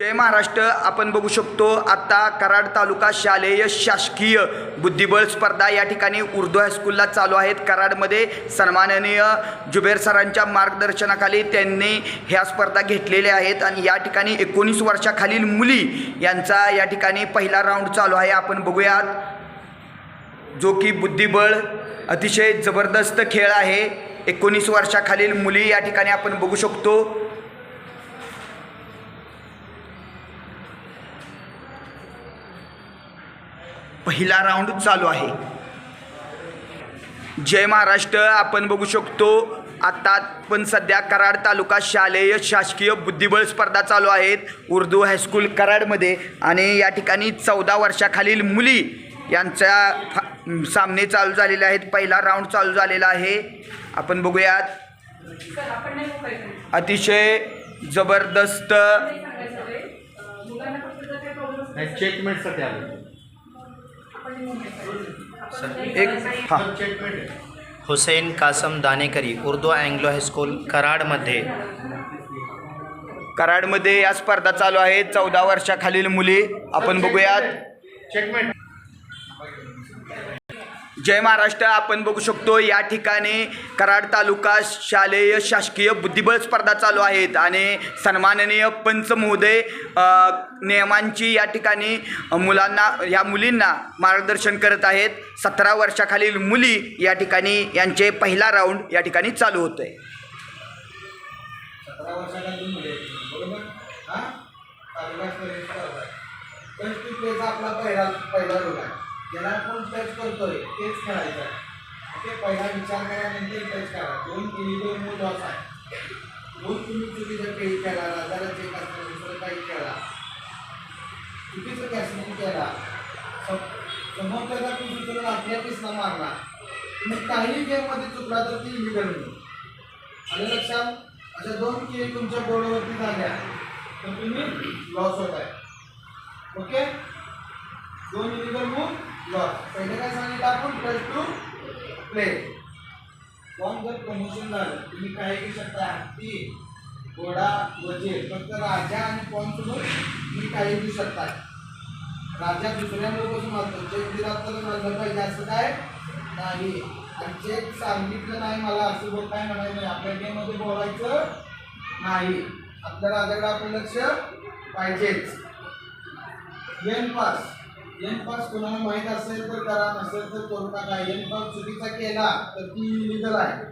जय महाराष्ट्र आपण बघू शकतो आता कराड तालुका शालेय शासकीय बुद्धिबळ स्पर्धा या ठिकाणी उर्दू हायस्कूलला चालू आहेत. कराडमध्ये सन्माननीय जुबेर सरांच्या मार्गदर्शनाखाली त्यांनी ह्या स्पर्धा घेतलेल्या आहेत आणि या ठिकाणी एकोणीस वर्षाखालील मुली यांचा या ठिकाणी पहिला राऊंड चालू आहे. आपण बघूयात जो की बुद्धिबळ अतिशय जबरदस्त खेळ आहे. एकोणीस वर्षाखालील मुली या ठिकाणी आपण बघू शकतो. पहिला राऊंड चालू आहे. जय महाराष्ट्र आपण बघू शकतो आता पण सध्या कराड तालुका शालेय शासकीय बुद्धिबळ स्पर्धा चालू आहेत. उर्दू हायस्कूल कराडमध्ये आणि या ठिकाणी चौदा वर्षाखालील मुली यांच्या फा- सामने चालू झालेले आहेत. पहिला राऊंड चालू झालेला आहे. आपण बघूयात. अतिशय जबरदस्त. एक हां. Hussain Kasam Danekari Urdu Anglo high school कराडमध्ये. कराडमध्ये या स्पर्धा चालू आहेत. चौदा वर्षाखालील मुली. आपण बघूयात. चेकमेट जय महाराष्ट्र आपण बघू शकतो या ठिकाणी कराड तालुका शालेय शासकीय बुद्धिबळ स्पर्धा चालू आहेत आणि सन्माननीय पंच महोदय नियमांची या ठिकाणी मुलांना या मुलींना मार्गदर्शन करत आहेत. सतरा वर्षाखालील मुली या ठिकाणी यांचे पहिला राऊंड या ठिकाणी चालू होतं आहे पहिला आहे. ज्याला आपण टच करतोय तेच खेळायचं. ओके पहिला विचार केल्यानंतर टच करा. दोन केली दोन मूल लॉस आहे. दोन तुम्ही चुकीचं पेज खेळा राजाला चेक असतं दुसरं काही खेळा चुकीचं कॅसिंग केला सम- समोरच्याला तू दुसरं आपल्या पिसला मारला तुम्ही काही गेममध्ये चुकला तर ती इलिगल होईल आलं लक्षात? अशा दोन केळी तुमच्या बोर्डवरती झाल्या. तर तुम्ही लॉस होत आहे. ओके? दोन इलिगल मूव लॉस पहिले काय सांगितलं आपण? प्लस टू प्ले पण जर प्रमोशन झालं तुम्ही काय घेऊ शकता? हत्ती घोडा वजीर फक्त राजा आणि पॉन सोबत तुम्ही काय घेऊ शकता. राजा दुसऱ्या बसून मारतो चेक दिला तर माझं पाहिजे. असं काय? नाही. आणि चेक सांगितलं नाही मला असं बोल काय म्हणायचं नाही. आपल्या गेममध्ये बोलायचं नाही. आपल्या राजाकडे आपलं लक्ष पाहिजेच. गेम पास एन पास कोणाला माहीत असेल तर करा नसेल तर करू नका. एन पास चुकीचा केला तर ती इलिगल आहे.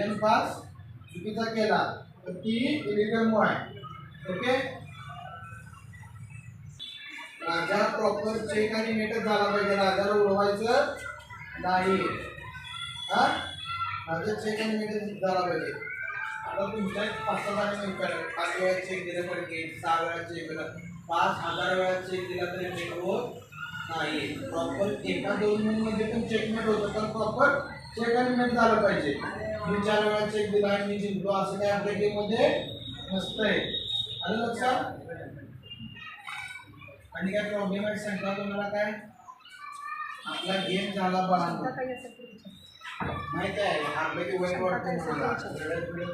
एन पास चुकीचा केला तर ती इलिगल मो आहे. ओके राजा प्रॉपर चेक आणि मेटच झाला पाहिजे. राजाला उडवायचं नाही. हा? राजा चेक आणि मेटच झाला पाहिजे. आता तुमच्या पाच सहा पाच वेळा चेक दिलं पाहिजे सहा वेळा चेक दिलं पाच हजार वेळा चेक दिला तरी चेक होत नाही प्रॉपर एका दोन मध्ये पण चेकमेंट होतं पण प्रॉपर चेक आणि मेट झालं पाहिजे. मी चार वेळा चेक दिला आणि मी जिंकलो असं काय आपल्या गेममध्ये नसतंय आलं लक्षात? आणि काय प्रॉब्लेम आहे सांगता तुम्हाला काय? आपला गेम झाला बघा काही. माहिती आहे आपलं की वय वाटतं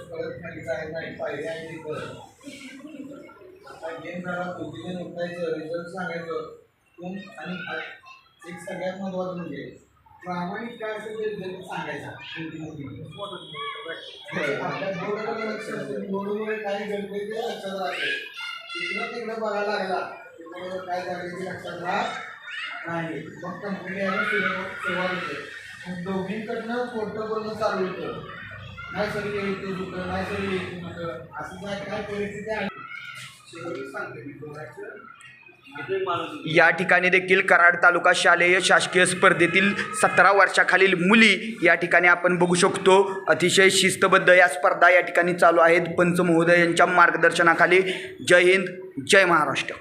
परत खाली जायचं नाही पायऱ्या आहे तिथं आता गेम झाला दोघीजण उठायचं रिझल्ट सांगायचं. कोण आणि एक सगळ्यात महत्वाचं म्हणजे प्रामाणिक काय असेल ते रिझल्ट सांगायचा आपल्या बोर्डाकडे लक्ष असते बोर्डवर काय घडते ते लक्षात राहते. तिकडं तिकडं बघायला लागला बोर्डवर काय झालं ते लक्षात राहत नाही. मग कंपनी सुरुवात होते मग दोघींकडनं खोटं बोलणं चालू होतं. नाही येतो नाही येतो असं काय काय परिस्थिती आहे? शेवटी सांगते मी बोलायचं या ठिकाणी देखील कराड तालुका शालेय शासकीय स्पर्धेतील सतरा वर्षाखालील मुली या ठिकाणी आपण बघू शकतो. अतिशय शिस्तबद्ध या स्पर्धा या ठिकाणी चालू आहेत. पंच महोदय यांच्या मार्गदर्शनाखाली. जय हिंद जय महाराष्ट्र.